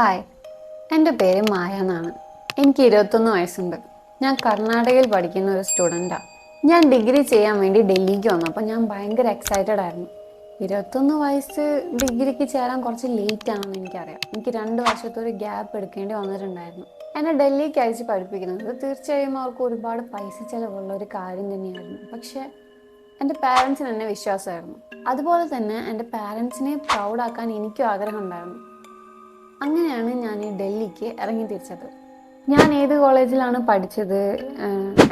Hi എന്റെ പേര് മായ എന്നാണ്. എനിക്ക് ഇരുപത്തൊന്ന് വയസ്സുണ്ട്. ഞാൻ കർണാടകയിൽ പഠിക്കുന്ന ഒരു സ്റ്റുഡന്റാണ് ഞാൻ ഡിഗ്രി ചെയ്യാൻ വേണ്ടി ഡൽഹിക്ക് വന്നു. അപ്പോൾ ഞാൻ ഭയങ്കര എക്സൈറ്റഡ് ആയിരുന്നു. ഇരുപത്തൊന്ന് വയസ്സ് ഡിഗ്രിക്ക് ചേരാൻ കുറച്ച് ലേറ്റ് ആണെന്ന് എനിക്കറിയാം. എനിക്ക് രണ്ട് വർഷത്തെ ഒരു ഗ്യാപ്പ് എടുക്കേണ്ടി വന്നിട്ടുണ്ടായിരുന്നു. എന്നെ ഡൽഹിക്ക് അയച്ച് പഠിപ്പിക്കുന്നത് തീർച്ചയായും അവർക്ക് ഒരുപാട് പൈസ ചിലവുള്ള ഒരു കാര്യം തന്നെയായിരുന്നു. പക്ഷേ എന്റെ പാരൻസിന് എന്നെ വിശ്വാസമായിരുന്നു. അതുപോലെ തന്നെ എന്റെ പാരൻസിനെ പ്രൗഡാക്കാൻ എനിക്കും ആഗ്രഹമുണ്ടായിരുന്നു അങ്ങനെയാണ് ഞാൻ ഈ ഡൽഹിക്ക് ഇറങ്ങി തിരിച്ചത്. ഞാൻ ഏത് കോളേജിലാണ് പഠിച്ചത്?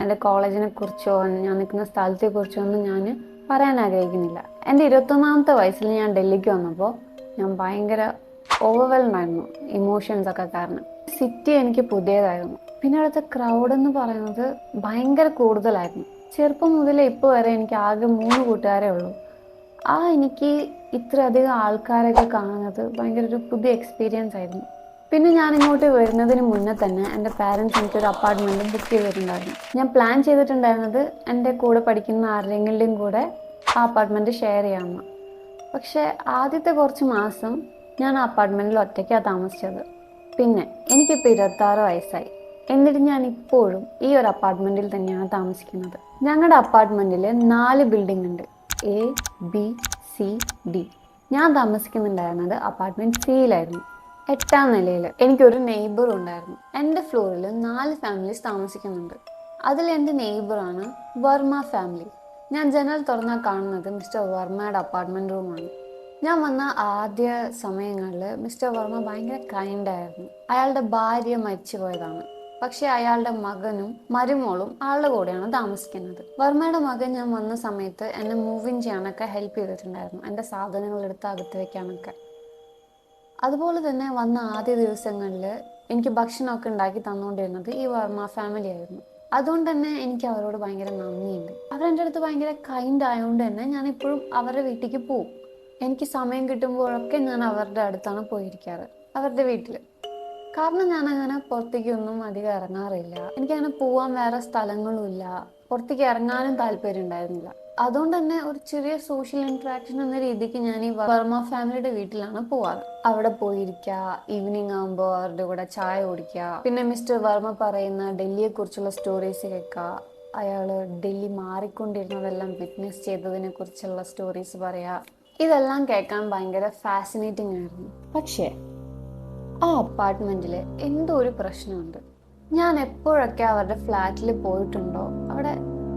എന്റെ കോളേജിനെ കുറിച്ചോ ഞാൻ നിൽക്കുന്ന സ്ഥലത്തെ കുറിച്ചോ ഒന്നും ഞാൻ പറയാൻ ആഗ്രഹിക്കുന്നില്ല. എന്റെ ഇരുപത്തൊന്നാമത്തെ വയസ്സിൽ ഞാൻ ഡൽഹിക്ക് വന്നപ്പോൾ ഞാൻ ഭയങ്കര ഓവർവെൽഡ് ആയിരുന്നു ഇമോഷൻസ് ഒക്കെ കാരണം. സിറ്റി എനിക്ക് പുതിയതായിരുന്നു. പിന്നെ അവിടുത്തെ ക്രൗഡ് എന്ന് പറയുന്നത് ഭയങ്കര കൂടുതലായിരുന്നു. ചെറുപ്പം മുതലേ ഇപ്പോൾ വരെ എനിക്ക് ആകെ മൂന്ന് കൂട്ടുകാരേ ഉള്ളൂ. ആ എനിക്ക് ഇത്രയധികം ആൾക്കാരൊക്കെ കാണുന്നത് ഭയങ്കര ഒരു പുതിയ എക്സ്പീരിയൻസ് ആയിരുന്നു. പിന്നെ ഞാൻ ഇങ്ങോട്ട് വരുന്നതിന് മുന്നേ തന്നെ എന്റെ പാരൻസ് എനിക്കൊരു അപ്പാർട്ട്മെന്റ് ബുക്ക് ചെയ്തിട്ടുണ്ടായിരുന്നു. ഞാൻ പ്ലാൻ ചെയ്തിട്ടുണ്ടായിരുന്നത് എന്റെ കൂടെ പഠിക്കുന്ന ആരുടെയെങ്കിലും കൂടെ ആ അപ്പാർട്ട്മെന്റ് ഷെയർ ചെയ്യാമെന്ന്. പക്ഷേ ആദ്യത്തെ കുറച്ച് മാസം ഞാൻ ആ അപ്പാർട്ട്മെന്റിൽ ഒറ്റയ്ക്കാണ് താമസിച്ചത്. പിന്നെ എനിക്കിപ്പോൾ ഇരുപത്താറ് വയസ്സായി. എന്നിട്ട് ഞാൻ ഇപ്പോഴും ഈ ഒരു അപ്പാർട്ട്മെന്റിൽ തന്നെയാണ് താമസിക്കുന്നത്. ഞങ്ങളുടെ അപ്പാർട്ട്മെന്റിൽ നാല് ബിൽഡിംഗ് ഉണ്ട്. എ ബി സി ഡി ഞാൻ താമസിക്കുന്നുണ്ടായിരുന്നത് അപ്പാർട്ട്മെന്റ് സിയിലായിരുന്നു എട്ടാം നിലയിൽ എനിക്കൊരു നെയ്ബർ ഉണ്ടായിരുന്നു. എന്റെ ഫ്ലോറിൽ നാല് ഫാമിലീസ് താമസിക്കുന്നുണ്ട്. അതിൽ എന്റെ നെയ്ബറാണ് വർമ്മ ഫാമിലി ഞാൻ ജനൽ തുറന്നാൽ കാണുന്നത് മിസ്റ്റർ വർമ്മയുടെ അപ്പാർട്ട്മെന്റ് റൂമാണ് ഞാൻ വന്ന ആദ്യ സമയങ്ങളിൽ മിസ്റ്റർ വർമ്മ ഭയങ്കര കൈൻഡായിരുന്നു അയാളുടെ ഭാര്യ മരിച്ചു പോയതാണ് പക്ഷെ അയാളുടെ മകനും മരുമോളും ആളുടെ കൂടെയാണ് താമസിക്കുന്നത്. വർമ്മയുടെ മകൻ ഞാൻ വന്ന സമയത്ത് എന്നെ മൂവിങ് ചെയ്യാനൊക്കെ ഹെൽപ്പ് ചെയ്തിട്ടുണ്ടായിരുന്നു. എന്റെ സാധനങ്ങൾ എടുത്ത് അകത്ത് വെക്കാനൊക്കെ. അതുപോലെ തന്നെ വന്ന ആദ്യ ദിവസങ്ങളിൽ എനിക്ക് ഭക്ഷണമൊക്കെ ഉണ്ടാക്കി തന്നുകൊണ്ടിരുന്നത് ഈ വർമ്മ ഫാമിലി ആയിരുന്നു. അതുകൊണ്ട് തന്നെ എനിക്ക് അവരോട് ഭയങ്കര നന്ദിയുണ്ട്. അവരെന്റെ അടുത്ത് ഭയങ്കര കൈൻഡ് ആയതുകൊണ്ട് തന്നെ ഞാൻ ഇപ്പോഴും അവരുടെ വീട്ടിലേക്ക് പോവും. എനിക്ക് സമയം കിട്ടുമ്പോഴൊക്കെ ഞാൻ അവരുടെ അടുത്താണ് പോയിരിക്കാറ്. അവരുടെ വീട്ടിൽ കാരണം ഞാൻ അങ്ങനെ പുറത്തേക്കൊന്നും അധികം ഇറങ്ങാറില്ല. എനിക്കങ്ങനെ പോവാൻ വേറെ സ്ഥലങ്ങളുമില്ല. പുറത്തേക്ക് ഇറങ്ങാനും താല്പര്യം ഉണ്ടായിരുന്നില്ല അതുകൊണ്ട് തന്നെ ഒരു ചെറിയ സോഷ്യൽ ഇന്ററാക്ഷൻ എന്ന രീതിക്ക് ഞാൻ ഈ വർമ്മ ഫാമിലിയുടെ വീട്ടിലാണ് പോവാറ്. അവിടെ പോയിരിക്കുക ഈവനിങ് ആകുമ്പോൾ അവരുടെ കൂടെ ചായ കുടിക്കുക പിന്നെ മിസ്റ്റർ വർമ്മ പറയുന്ന ഡൽഹിയെ കുറിച്ചുള്ള സ്റ്റോറീസ് കേൾക്കുക. അയാൾ ഡൽഹി മാറിക്കൊണ്ടിരുന്നതെല്ലാം വിറ്റ്നസ് ചെയ്തതിനെ കുറിച്ചുള്ള സ്റ്റോറീസ് പറയുക. ഇതെല്ലാം കേൾക്കാൻ ഭയങ്കര ഫാസിനേറ്റിംഗ് ആയിരുന്നു. പക്ഷേ ആ അപ്പാർട്ട്മെന്റിൽ എന്തോ ഒരു പ്രശ്നമുണ്ട്. ഞാൻ എപ്പോഴൊക്കെ അവരുടെ ഫ്ലാറ്റിൽ പോയിട്ടുണ്ടോ അവിടെ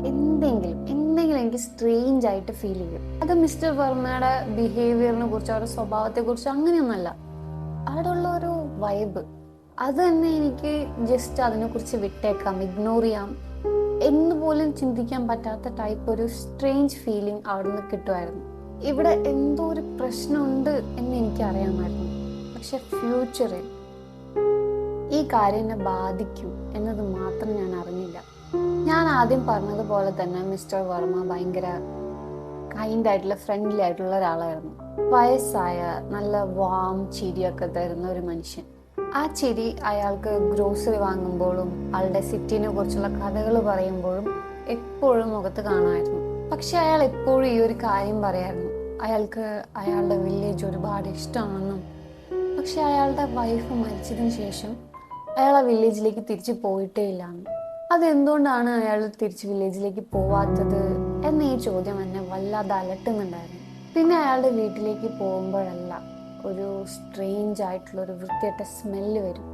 എന്തെങ്കിലും എന്തെങ്കിലും എനിക്ക് സ്ട്രേഞ്ച് ആയിട്ട് ഫീൽ ചെയ്യും. അത് മിസ്റ്റർ വർമ്മയുടെ ബിഹേവിയറിനെ കുറിച്ച് അവരുടെ സ്വഭാവത്തെ കുറിച്ച് അങ്ങനെയൊന്നുമല്ല. അവിടെ ഉള്ള ഒരു വൈബ് അത് തന്നെ എനിക്ക് ജസ്റ്റ് അതിനെക്കുറിച്ച് വിട്ടേക്കാം ഇഗ്നോർ ചെയ്യാം. എന്ന് പോലും ചിന്തിക്കാൻ പറ്റാത്ത ടൈപ്പ് ഒരു സ്ട്രേഞ്ച് ഫീലിംഗ് അവിടെ നിന്ന് കിട്ടുമായിരുന്നു. ഇവിടെ എന്തോ ഒരു പ്രശ്നമുണ്ട് എന്ന് എനിക്ക് അറിയാമായിരുന്നു. പക്ഷെ ഫ്യൂച്ചറിൽ ഈ കാര്യം എന്നെ ബാധിക്കൂ എന്നത് മാത്രം ഞാൻ അറിഞ്ഞില്ല. ഞാൻ ആദ്യം പറഞ്ഞതുപോലെ തന്നെ മിസ്റ്റർ വർമ്മ ഭയങ്കര കൈൻഡ് ആയിട്ടുള്ള ഫ്രണ്ട്ലി ആയിട്ടുള്ള ഒരാളായിരുന്നു. വയസ്സായ നല്ല വാം ചിരിയൊക്കെ തരുന്ന ഒരു മനുഷ്യൻ. ആ ചിരി അയാൾക്ക് ഗ്രോസറി വാങ്ങുമ്പോഴും ആളുടെ സിറ്റിനെ കുറിച്ചുള്ള കഥകൾ പറയുമ്പോഴും എപ്പോഴും മുഖത്ത് കാണുമായിരുന്നു. പക്ഷെ അയാൾ എപ്പോഴും ഈ ഒരു കാര്യം പറയായിരുന്നു. അയാൾക്ക് അയാളുടെ വില്ലേജ് ഒരുപാട് ഇഷ്ടമാണെന്നും പക്ഷെ അയാളുടെ വൈഫ് മരിച്ചതിന് ശേഷം അയാൾ ആ വില്ലേജിലേക്ക് തിരിച്ചു പോയിട്ടേ ഇല്ലാന്ന്. അതെന്തുകൊണ്ടാണ് അയാൾ തിരിച്ച് വില്ലേജിലേക്ക് പോവാത്തത് എന്ന ഈ ചോദ്യം എന്നെ വല്ലാതെ അലട്ടുന്നുണ്ടായിരുന്നു. പിന്നെ അയാളുടെ വീട്ടിലേക്ക് പോകുമ്പോഴല്ല ഒരു സ്ട്രേഞ്ച് ആയിട്ടുള്ള ഒരു വൃത്തിയായിട്ട സ്മെല്ല് വരും.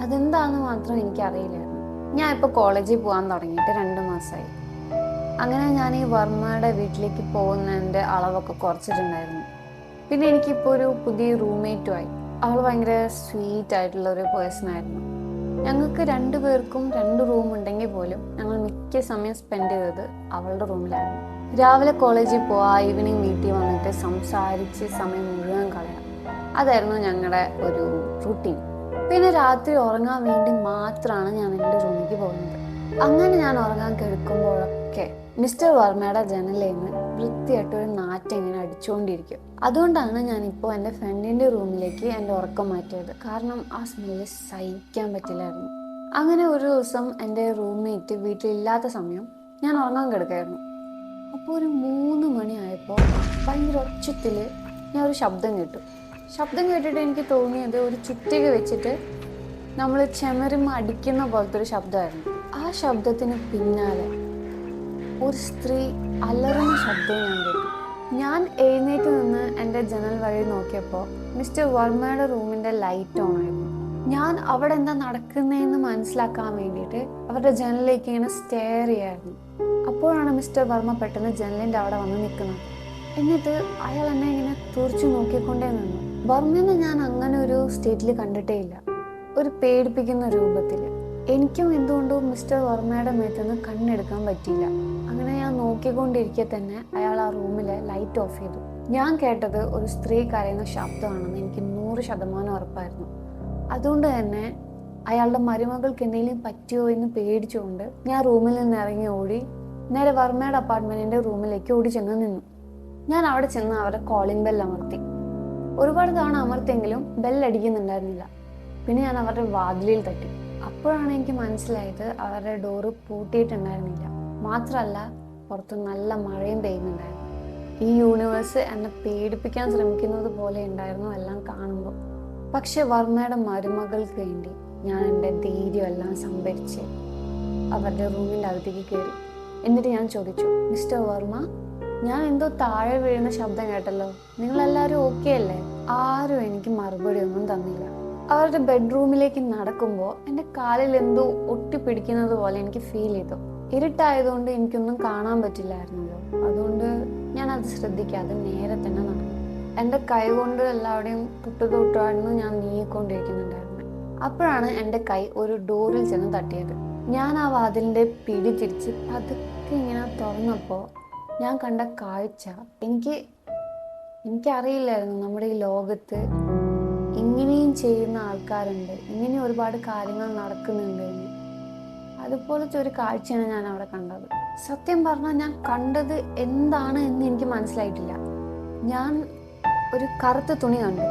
അതെന്താണെന്ന് മാത്രം എനിക്കറിയില്ലായിരുന്നു. ഞാൻ ഇപ്പോൾ കോളേജിൽ പോകാൻ തുടങ്ങിയിട്ട് രണ്ട് മാസമായി അങ്ങനെ ഞാൻ ഈ വർമ്മയുടെ വീട്ടിലേക്ക് പോകുന്നതിന്റെ അളവൊക്കെ കുറച്ചിട്ടുണ്ടായിരുന്നു. പിന്നെ എനിക്കിപ്പോൾ ഒരു പുതിയ റൂംമേറ്റുമായി അവൾ ഭയങ്കര സ്വീറ്റ് ആയിട്ടുള്ള ഒരു പേഴ്സൺ ആയിരുന്നു. ഞങ്ങൾക്ക് രണ്ടു പേർക്കും രണ്ട് റൂം ഉണ്ടെങ്കിൽ പോലും ഞങ്ങൾ മിക്ക സമയം സ്പെൻഡ് ചെയ്തത് അവളുടെ റൂമിലായിരുന്നു രാവിലെ കോളേജിൽ പോവാ ഈവനിങ് വീട്ടിൽ വന്നിട്ട് സംസാരിച്ച് സമയം മുഴുവൻ കളയാം. അതായിരുന്നു ഞങ്ങളുടെ ഒരു റുട്ടീൻ പിന്നെ രാത്രി ഉറങ്ങാൻ വേണ്ടി മാത്രമാണ് ഞാൻ എന്റെ റൂമിലേക്ക് പോകുന്നത്. അങ്ങനെ ഞാൻ ഉറങ്ങാൻ കിടക്കുമ്പോഴൊക്കെ മിസ്റ്റർ വർമ്മയുടെ ജനലിൽ നിന്ന് വൃത്തിയായിട്ട് ഒരു നാറ്റ് ഇങ്ങനെ അടിച്ചുകൊണ്ടിരിക്കും അതുകൊണ്ടാണ് ഞാൻ ഇപ്പോൾ എന്റെ ഫ്രണ്ടിന്റെ റൂമിലേക്ക് എന്റെ ഉറക്കം മാറ്റിയത്. കാരണം ആ സ്മെല്ല് സഹിക്കാൻ പറ്റില്ലായിരുന്നു. അങ്ങനെ ഒരു ദിവസം എന്റെ റൂംമേറ്റ് വീട്ടിലില്ലാത്ത സമയം ഞാൻ ഉറങ്ങാൻ കിടക്കായിരുന്നു. അപ്പോൾ ഒരു മൂന്ന് മണിയായപ്പോൾ ഭയങ്കര ഒച്ചത്തിൽ ഞാൻ ഒരു ശബ്ദം കേട്ടു. ശബ്ദം കേട്ടിട്ട് എനിക്ക് തോന്നിയത് ഒരു ചുറ്റിക വെച്ചിട്ട് നമ്മൾ ചെമരുമ അടിക്കുന്ന പോലത്തെ ഒരു ശബ്ദമായിരുന്നു. ആ ശബ്ദത്തിന് പിന്നാലെ ഒരു സ്ത്രീ അലറുന്ന ശബ്ദം ഞാൻ കേട്ടു. ഞാൻ എഴുന്നേറ്റ് നിന്ന് എന്റെ ജനൽ വഴി നോക്കിയപ്പോൾ മിസ്റ്റർ വർമ്മയുടെ റൂമിന്റെ ലൈറ്റ് ഓൺ ആയിരുന്നു. ഞാൻ അവിടെ എന്താ നടക്കുന്നതെന്ന് മനസ്സിലാക്കാൻ വേണ്ടിയിട്ട് അവരുടെ ജനലിലേക്ക് ഇങ്ങനെ സ്റ്റെയർ ചെയ്യായിരുന്നു. അപ്പോഴാണ് മിസ്റ്റർ വർമ്മ പെട്ടെന്ന് ജനലിന്റെ അവിടെ വന്ന് നിൽക്കുന്നത്. എന്നിട്ട് അയാൾ എന്നെ ഇങ്ങനെ തുറച്ചു നോക്കിക്കൊണ്ടേ നിന്നു. വർമ്മനെ ഞാൻ അങ്ങനെ ഒരു സ്റ്റേറ്റിൽ കണ്ടിട്ടേ ഇല്ല. ഒരു പേടിപ്പിക്കുന്ന രൂപത്തിൽ. എനിക്കും എന്തുകൊണ്ടും മിസ്റ്റർ വർമ്മയുടെ മേത്തുനിന്ന് കണ്ണെടുക്കാൻ പറ്റിയില്ല. നോക്കിക്കൊണ്ടിരിക്കെ തന്നെ അയാൾ ആ റൂമിലെ ലൈറ്റ് ഓഫ് ചെയ്തു. ഞാൻ കേട്ടത് ഒരു സ്ത്രീ കരയുന്ന ശബ്ദമാണെന്ന് എനിക്ക് നൂറ് ശതമാനം ഉറപ്പായിരുന്നു. അതുകൊണ്ട് തന്നെ അയാളുടെ മരുമകൾക്ക് എന്തെങ്കിലും പറ്റിയോ എന്ന് പേടിച്ചുകൊണ്ട് ഞാൻ റൂമിൽ നിന്ന് ഇറങ്ങി ഓടി നേരെ വർമ്മയുടെ അപ്പാർട്ട്മെന്റിന്റെ റൂമിലേക്ക് ഓടി ചെന്ന് നിന്നു. ഞാൻ അവിടെ ചെന്ന് അവരുടെ കോളിംഗ് ബെൽ അമർത്തി. ഒരുപാട് തവണ അമർത്തിയെങ്കിലും ബെല്ലടിക്കുന്നുണ്ടായിരുന്നില്ല പിന്നെ ഞാൻ അവരുടെ വാതിലിൽ തട്ടി. അപ്പോഴാണ് എനിക്ക് മനസ്സിലായത് അവരുടെ ഡോറ് പൂട്ടിയിട്ടുണ്ടായിരുന്നില്ല. മാത്രമല്ല പുറത്ത് നല്ല മഴയും പെയ്യുന്നുണ്ടായിരുന്നു. ഈ യൂണിവേഴ്സ് എന്നെ പേടിപ്പിക്കാൻ ശ്രമിക്കുന്നത് പോലെ ഉണ്ടായിരുന്നു എല്ലാം കാണുമ്പോൾ പക്ഷെ വർമ്മയുടെ മരുമകൾക്ക് വേണ്ടി ഞാൻ എന്റെ ധൈര്യമെല്ലാം സംഭരിച്ച് അവരുടെ റൂമിന്റെ അകത്തേക്ക് കയറി. എന്നിട്ട് ഞാൻ ചോദിച്ചു മിസ്റ്റർ വർമ്മ ഞാൻ എന്തോ താഴെ വീഴുന്ന ശബ്ദം കേട്ടല്ലോ. നിങ്ങളെല്ലാവരും ഓക്കെ അല്ലേ? ആരും എനിക്ക് മറുപടി ഒന്നും തന്നില്ല. അവരുടെ ബെഡ്റൂമിലേക്ക് നടക്കുമ്പോൾ എന്റെ കാലിൽ എന്തോ ഒട്ടിപ്പിടിക്കുന്നത് പോലെ എനിക്ക് ഫീൽ ചെയ്തു. ഇരുട്ടായതുകൊണ്ട് എനിക്കൊന്നും കാണാൻ പറ്റില്ലായിരുന്നല്ലോ. അതുകൊണ്ട് ഞാൻ അത് ശ്രദ്ധിക്കാതെ നേരെ തന്നെ നടന്നു. എന്റെ കൈ കൊണ്ട് എല്ലാവരുടെയും തൊട്ട് തൊട്ടായിരുന്നു ഞാൻ നീങ്ങിക്കൊണ്ടിരിക്കുന്നുണ്ടായിരുന്നത്. അപ്പോഴാണ് എന്റെ കൈ ഒരു ഡോറിൽ ചെന്ന് തട്ടിയത്. ഞാൻ ആ വാതിലിന്റെ പിടി തിരിച്ച് പതുക്കെ ഇങ്ങനെ തുറന്നപ്പോൾ ഞാൻ കണ്ട കാഴ്ച എനിക്ക് എനിക്കറിയില്ലായിരുന്നു നമ്മുടെ ഈ ലോകത്ത് ഇങ്ങനെയും ചെയ്യുന്ന ആൾക്കാരുണ്ട്. ഇങ്ങനെ ഒരുപാട് കാര്യങ്ങൾ നടക്കുന്നുണ്ട് അതുപോലത്തെ ഒരു കാഴ്ചയാണ് ഞാൻ അവിടെ കണ്ടത്. സത്യം പറഞ്ഞാൽ ഞാൻ കണ്ടത് എന്താണ് എന്ന് എനിക്ക് മനസ്സിലായിട്ടില്ല. ഞാൻ ഒരു കറുത്ത തുണി കണ്ടു.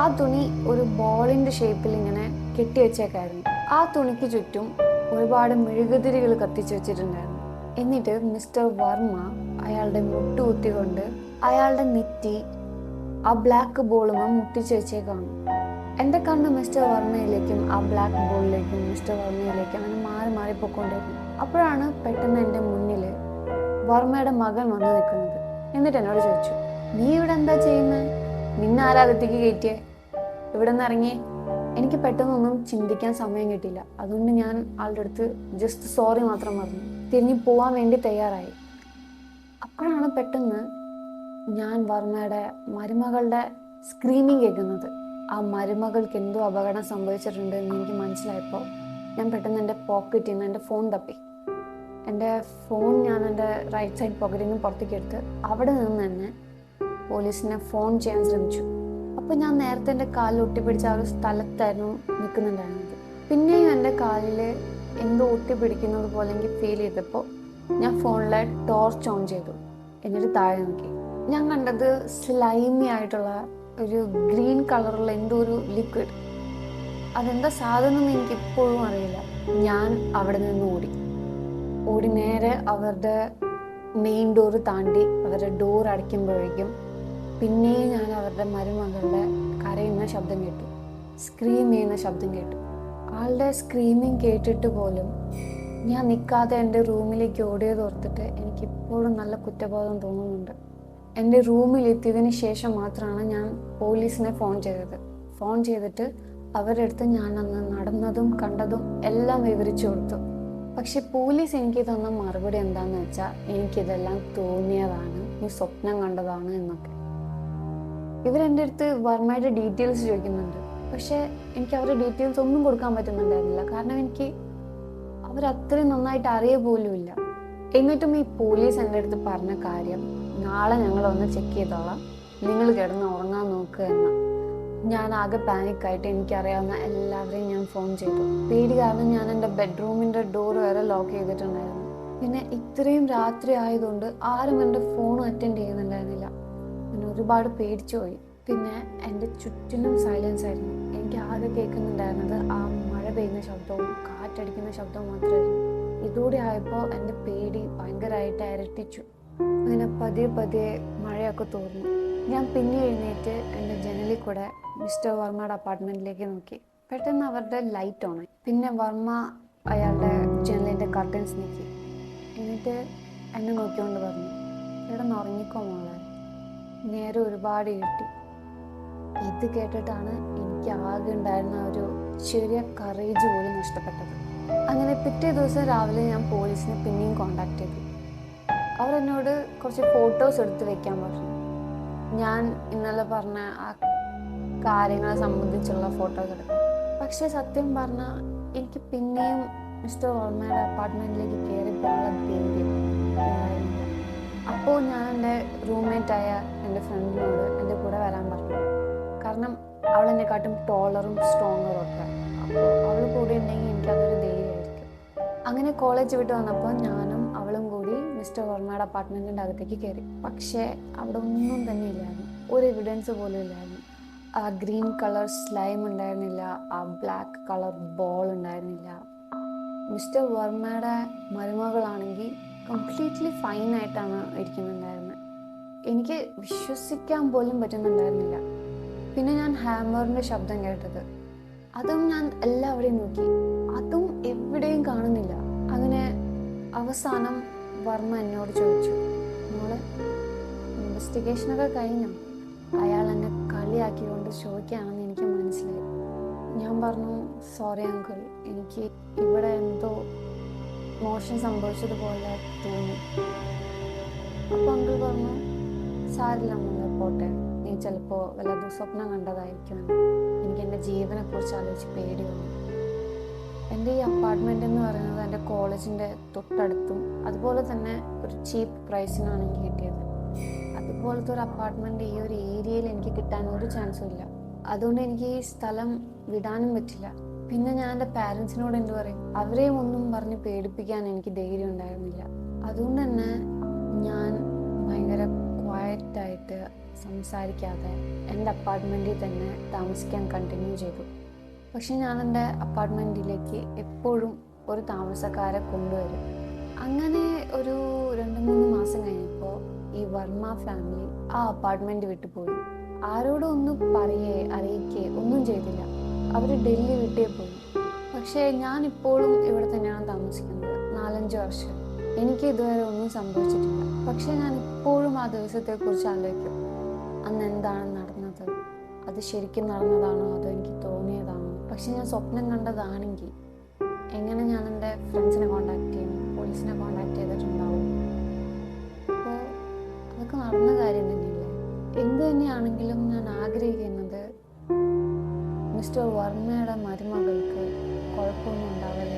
ആ തുണി ഒരു ബോളിന്റെ ഷേപ്പിൽ ഇങ്ങനെ കെട്ടി വെച്ചേക്കായിരുന്നു. ആ തുണിക്ക് ചുറ്റും ഒരുപാട് മെഴുകുതിരികൾ കത്തിച്ചു വെച്ചിട്ടുണ്ടായിരുന്നു. എന്നിട്ട് മിസ്റ്റർ വർമ്മ അയാളുടെ മുട്ടുകുത്തികൊണ്ട് അയാളുടെ നെറ്റി ആ ബ്ലാക്ക് ബോളുമ മുട്ടിച്ച് വെച്ചേക്കാണ്. എന്റെ കണ്ണ് മിസ്റ്റർ വർമ്മയിലേക്കും ആ ബ്ലാക്ക് ബോളിലേക്കും മിസ്റ്റർ വർമ്മയിലേക്കും അങ്ങനെ മാറി മാറി അപ്പോഴാണ് പെട്ടെന്ന് എന്റെ മുന്നിൽ വർമ്മയുടെ മകൻ വന്നു നിൽക്കുന്നത്. എന്നിട്ട് എന്നോട് ചോദിച്ചു നീ ഇവിടെ എന്താ ചെയ്യുന്നത് നിന്നെ ആരാധത്തേക്ക് കയറ്റിയേ? ഇവിടെ നിന്ന് ഇറങ്ങിയേ? എനിക്ക് പെട്ടെന്നൊന്നും ചിന്തിക്കാൻ സമയം കിട്ടിയില്ല. അതുകൊണ്ട് ഞാൻ ആളുടെ അടുത്ത് ജസ്റ്റ് സോറി മാത്രം പറഞ്ഞു. തിരിഞ്ഞു പോവാൻ വേണ്ടി തയ്യാറായി. അപ്പോഴാണ് പെട്ടെന്ന് ഞാൻ വർമ്മയുടെ മരുമകളുടെ സ്ക്രീമിങ് കേൾക്കുന്നത്. ആ മരുമകൾക്ക് എന്തോ അപകടം സംഭവിച്ചിട്ടുണ്ട് എന്ന് എനിക്ക് മനസ്സിലായപ്പോൾ ഞാൻ പെട്ടെന്ന് എന്റെ പോക്കറ്റിൽ നിന്ന് എന്റെ ഫോൺ തപ്പി. എന്റെ ഫോൺ ഞാൻ എന്റെ റൈറ്റ് സൈഡ് പോക്കറ്റിൽ നിന്ന് പുറത്തേക്ക് എടുത്ത് അവിടെ നിന്ന് തന്നെ പോലീസിനെ ഫോൺ ചെയ്യാൻ ശ്രമിച്ചു. അപ്പോൾ ഞാൻ നേരത്തെ എന്റെ കാലിൽ ഒട്ടിപ്പിടിച്ച ആ ഒരു സ്ഥലത്തായിരുന്നു നിൽക്കുന്നുണ്ടായിരുന്നത്. പിന്നെയും എന്റെ കാലിൽ എന്തോ ഒട്ടിപ്പിടിക്കുന്നത് പോലെ എനിക്ക് ഫീൽ ചെയ്തപ്പോൾ ഞാൻ ഫോണിലെ ടോർച്ച് ഓൺ ചെയ്തു. എന്നിട്ട് താഴെ നോക്കി. ഞാൻ കണ്ടത് സ്ലൈമി ആയിട്ടുള്ള ഒരു ഗ്രീൻ കളറുള്ള എന്തോ ഒരു ലിക്വിഡ് അതെന്താ സാധനം എനിക്ക് ഇപ്പോഴും അറിയില്ല. ഞാൻ അവിടെ നിന്ന് ഓടി. ഓടി നേരെ അവരുടെ മെയിൻ ഡോറ് താണ്ടി അവരുടെ ഡോർ അടയ്ക്കുമ്പോഴേക്കും പിന്നെയും ഞാൻ അവരുടെ മരുമകളുടെ കരയുന്ന ശബ്ദം കേട്ടു. സ്ക്രീം ചെയ്യുന്ന ശബ്ദം കേട്ടു. ആളുടെ സ്ക്രീമിങ് കേട്ടിട്ട് പോലും ഞാൻ നിൽക്കാതെ എന്റെ റൂമിലേക്ക് ഓടിയത് ഓർത്തിട്ട് എനിക്കിപ്പോഴും നല്ല കുറ്റബോധം തോന്നുന്നുണ്ട്. എന്റെ റൂമിൽ എത്തിയതിന് ശേഷം മാത്രമാണ് ഞാൻ പോലീസിനെ ഫോൺ ചെയ്തത്. ഫോൺ ചെയ്തിട്ട് അവരുടെ അടുത്ത് ഞാൻ അന്ന് നടന്നതും കണ്ടതും എല്ലാം വിവരിച്ചു കൊടുത്തു. പക്ഷെ പോലീസ് എനിക്ക് തന്ന മറുപടി എന്താന്ന് വെച്ചാൽ എനിക്കിതെല്ലാം തോന്നിയതാണ് നീ സ്വപ്നം കണ്ടതാണ് എന്നൊക്കെ. ഇവരെന്റെ അടുത്ത് വർമ്മയുടെ ഡീറ്റെയിൽസ് ചോദിക്കുന്നുണ്ട്. പക്ഷെ എനിക്ക് അവരുടെ ഡീറ്റെയിൽസ് ഒന്നും കൊടുക്കാൻ പറ്റുന്നുണ്ടായിരുന്നില്ല. കാരണം എനിക്ക് അവരത്രയും നന്നായിട്ട് അറിയ പോലുമില്ല എന്നിട്ടും ഈ പോലീസ് എന്റെ അടുത്ത് പറഞ്ഞ കാര്യം നാളെ ഞങ്ങൾ ഒന്ന് ചെക്ക് ചെയ്തോളാം. നിങ്ങൾ കിടന്ന് ഉറങ്ങാൻ നോക്കുക ഞാൻ ആകെ പാനിക്കായിട്ട് എനിക്കറിയാവുന്ന എല്ലാവരെയും ഞാൻ ഫോൺ ചെയ്തു. പേടി കാരണം ഞാൻ എന്റെ ബെഡ്റൂമിന്റെ ഡോർ വരെ ലോക്ക് ചെയ്തിട്ടുണ്ടായിരുന്നു. പിന്നെ ഇത്രയും രാത്രി ആയതുകൊണ്ട് ആരും എന്റെ ഫോൺ അറ്റൻഡ് ചെയ്യുന്നുണ്ടായിരുന്നില്ല. പിന്നെ ഒരുപാട് പേടിച്ചു പോയി. പിന്നെ എന്റെ ചുറ്റിനും സൈലൻസ് ആയിരുന്നു. എനിക്ക് ആകെ കേൾക്കുന്നുണ്ടായിരുന്നത് ആ മഴ പെയ്യുന്ന ശബ്ദവും കാറ്റടിക്കുന്ന ശബ്ദവും മാത്രമായിരുന്നു. ഇതോടെ ആയപ്പോൾ എന്റെ പേടി ഭയങ്കരമായിട്ട് ഇരട്ടിച്ചു അങ്ങനെ പതിയെ പതിയെ മഴയൊക്കെ തോർന്നു. ഞാൻ പിന്നെ എഴുന്നേറ്റ് എന്റെ ജനലിൽ കൂടെ മിസ്റ്റർ വർമ്മയുടെ അപ്പാർട്ട്മെന്റിലേക്ക് നോക്കി. പെട്ടെന്ന് അവരുടെ ലൈറ്റ് ഓണായി പിന്നെ വർമ്മ അയാളുടെ ജനലിന്റെ കർട്ടൻസ് നീക്കി. എന്നിട്ട് എന്നെ നോക്കിക്കൊണ്ട് പറഞ്ഞു ഇവിടെ നിന്ന് ഉറങ്ങിക്കോ മോളെ. നേരെ ഒരുപാട് ഇരുട്ടി. ഇത് കേട്ടിട്ടാണ് എനിക്ക് ആകെ ഉണ്ടായിരുന്ന ഒരു ചെറിയ കറേജ് പോലും നഷ്ടപ്പെട്ടത്. അങ്ങനെ പിറ്റേ ദിവസം രാവിലെ ഞാൻ പോലീസിനെ പിന്നെയും കോണ്ടാക്ട് ചെയ്തു. അവരെന്നോട് കുറച്ച് ഫോട്ടോസ് എടുത്ത് വെക്കാൻ പറഞ്ഞു. ഞാൻ ഇന്നലെ പറഞ്ഞ ആ കാര്യങ്ങളെ സംബന്ധിച്ചുള്ള ഫോട്ടോസ് എടുക്കും. പക്ഷെ സത്യം പറഞ്ഞാൽ എനിക്ക് പിന്നെയും മിസ്റ്റർ ഓർമ്മയുടെ അപ്പാർട്ട്മെന്റിലേക്ക് കയറി പോകാനുള്ള ധൈര്യം അപ്പോൾ ഞാൻ എന്റെ റൂംമേറ്റായ എന്റെ ഫ്രണ്ടിനോട് എന്റെ കൂടെ വരാൻ പറഞ്ഞു. കാരണം അവൾ എന്നെക്കാട്ടും ടോളറും സ്ട്രോങ്ങറും ഒക്കെ. അപ്പോൾ അവൾ കൂടെ ഉണ്ടെങ്കിൽ എനിക്കതൊരു ധൈര്യമായിരിക്കും. അങ്ങനെ കോളേജ് വിട്ട് വന്നപ്പോൾ കൂടി മിസ്റ്റർ വർമ്മയുടെ അപ്പാർട്ട്മെന്റിന്റെ അകത്തേക്ക് കയറി. പക്ഷേ അവിടെ ഒന്നും തന്നെ ഇല്ലായിരുന്നു. ഒരു എവിഡൻസ് പോലും ഇല്ലായിരുന്നു. ആ ഗ്രീൻ കളർ സ്ലൈം ഉണ്ടായിരുന്നില്ല ആ ബ്ലാക്ക് കളർ ബോൾ ഉണ്ടായിരുന്നില്ല. മിസ്റ്റർ വർമ്മയുടെ മരുമകളാണെങ്കിൽ കംപ്ലീറ്റ്ലി ഫൈൻ ആയിട്ടാണ് ഇരിക്കുന്നുണ്ടായിരുന്നത്. എനിക്ക് വിശ്വസിക്കാൻ പോലും പറ്റുന്നുണ്ടായിരുന്നില്ല. പിന്നെ ഞാൻ ഹാമറിന്റെ ശബ്ദം കേട്ടത്. അതും ഞാൻ എല്ലാവരെയും നോക്കി. അതും എവിടെയും കാണുന്നില്ല. അങ്ങനെ അവസാനം വർമ്മ എന്നോട് ചോദിച്ചു മോളെ ഇൻവെസ്റ്റിഗേഷനൊക്കെ കഴിഞ്ഞോ? അയാൾ എന്നെ കളിയാക്കിക്കൊണ്ട് ചോദിക്കുകയാണെന്ന് എനിക്ക് മനസ്സിലായി. ഞാൻ പറഞ്ഞു സോറി അങ്കിൾ എനിക്ക് ഇവിടെ എന്തോ മോശം സംഭവിച്ചതുപോലെ തോന്നി. അപ്പോൾ അങ്കിൾ പറഞ്ഞു സാരില്ല മോളെ പോട്ടെ. നീ ചിലപ്പോൾ വല്ല സ്വപ്നം കണ്ടതായിരിക്കുമെന്ന് എനിക്ക് എന്റെ ജീവനെ കുറിച്ച് ആലോചിച്ച് പേടി വന്നു എന്റെ ഈ അപ്പാർട്ട്മെന്റ് എന്ന് പറയുന്നത് എന്റെ കോളേജിന്റെ തൊട്ടടുത്തും അതുപോലെ തന്നെ ഒരു ചീപ്പ് പ്രൈസിനാണ് എനിക്ക് കിട്ടിയത്. അതുപോലത്തെ ഒരു അപ്പാർട്ട്മെന്റ് ഈ ഒരു ഏരിയയിൽ എനിക്ക് കിട്ടാൻ ഒരു ചാൻസും ഇല്ല. അതുകൊണ്ട് എനിക്ക് ഈ സ്ഥലം വിടാനും പറ്റില്ല. പിന്നെ ഞാൻ എന്റെ പാരൻസിനോട് എന്ത് പറയും? അവരെയും ഒന്നും പറഞ്ഞ് പേടിപ്പിക്കാൻ എനിക്ക് ധൈര്യം ഉണ്ടായിരുന്നില്ല. അതുകൊണ്ട് തന്നെ ഞാൻ ഭയങ്കര ക്വയറ്റായിട്ട് സംസാരിക്കാതെ എന്റെ അപ്പാർട്ട്മെന്റിൽ തന്നെ താമസിക്കാൻ കണ്ടിന്യൂ ചെയ്തു. പക്ഷെ ഞാൻ എന്റെ അപ്പാർട്ട്മെന്റിലേക്ക് എപ്പോഴും ഒരു താമസക്കാരെ കൊണ്ടുവരും. അങ്ങനെ ഒരു രണ്ട് മൂന്ന് മാസം കഴിഞ്ഞപ്പോൾ ഈ വർമ്മ ഫാമിലി ആ അപ്പാർട്ട്മെന്റ് വിട്ടു പോയി. ആരോടും ഒന്നും പറയേ അറിയിക്കേ ഒന്നും ചെയ്തില്ല. അവർ ഡൽഹി വിട്ടേ പോയി. പക്ഷേ ഞാൻ ഇപ്പോഴും ഇവിടെ തന്നെയാണ് താമസിക്കുന്നത്. നാലഞ്ച് വർഷം. എനിക്ക് ഇതുവരെ ഒന്നും സംഭവിച്ചിട്ടില്ല. പക്ഷേ ഞാൻ ഇപ്പോഴും ആ ദിവസത്തെക്കുറിച്ച് ആലോചിക്കും. അന്ന് എന്താണ് നടന്നത്? അത് ശരിക്കും നടന്നതാണോ? അതോ എനിക്ക് പക്ഷെ ഞാൻ സ്വപ്നം കണ്ടതാണെങ്കിൽ എങ്ങനെ ഞാൻ എന്റെ ഫ്രണ്ട്സിനെ കോണ്ടാക്ട് ചെയ്യും? പോലീസിനെ കോണ്ടാക്ട് ചെയ്തിട്ടുണ്ടാവും? അപ്പോൾ അതൊക്കെ നടന്ന കാര്യം തന്നെയല്ലേ? എന്ത് തന്നെയാണെങ്കിലും ഞാൻ ആഗ്രഹിക്കുന്നത് മിസ്റ്റർ വർമ്മയുടെ മരുമകൾക്ക് കുഴപ്പമൊന്നും ഉണ്ടാവില്ല